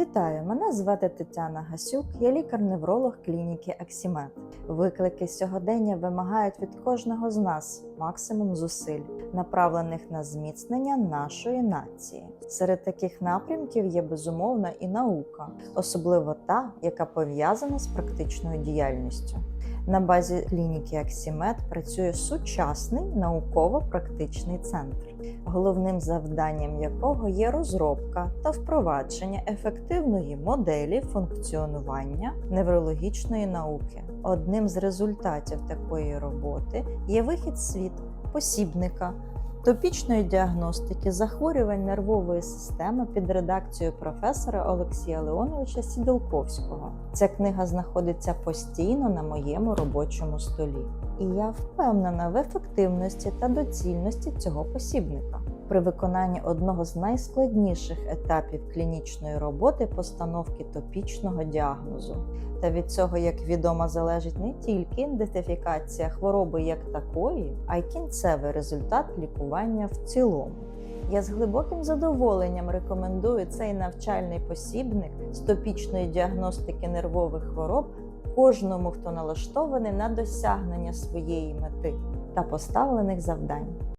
Вітаю! Мене звати Тетяна Гасюк, я лікар-невролог клініки Аксімет. Виклики сьогодення вимагають від кожного з нас максимум зусиль, направлених на зміцнення нашої нації. Серед таких напрямків є безумовно і наука, особливо та, яка пов'язана з практичною діяльністю. На базі клініки Аксімет працює сучасний науково-практичний центр, головним завданням якого є розробка та впровадження ефективної моделі функціонування неврологічної науки. Одним з результатів такої роботи є вихід світ посібника. Топічної діагностики захворювань нервової системи під редакцією професора Олексія Леоновича Сідалковського. Ця книга знаходиться постійно на моєму робочому столі, і я впевнена в ефективності та доцільності цього посібника. При виконанні одного з найскладніших етапів клінічної роботи постановки топічного діагнозу. Та від цього, як відомо, залежить не тільки ідентифікація хвороби як такої, а й кінцевий результат лікування в цілому. Я з глибоким задоволенням рекомендую цей навчальний посібник з топічної діагностики нервових хвороб кожному, хто налаштований на досягнення своєї мети та поставлених завдань.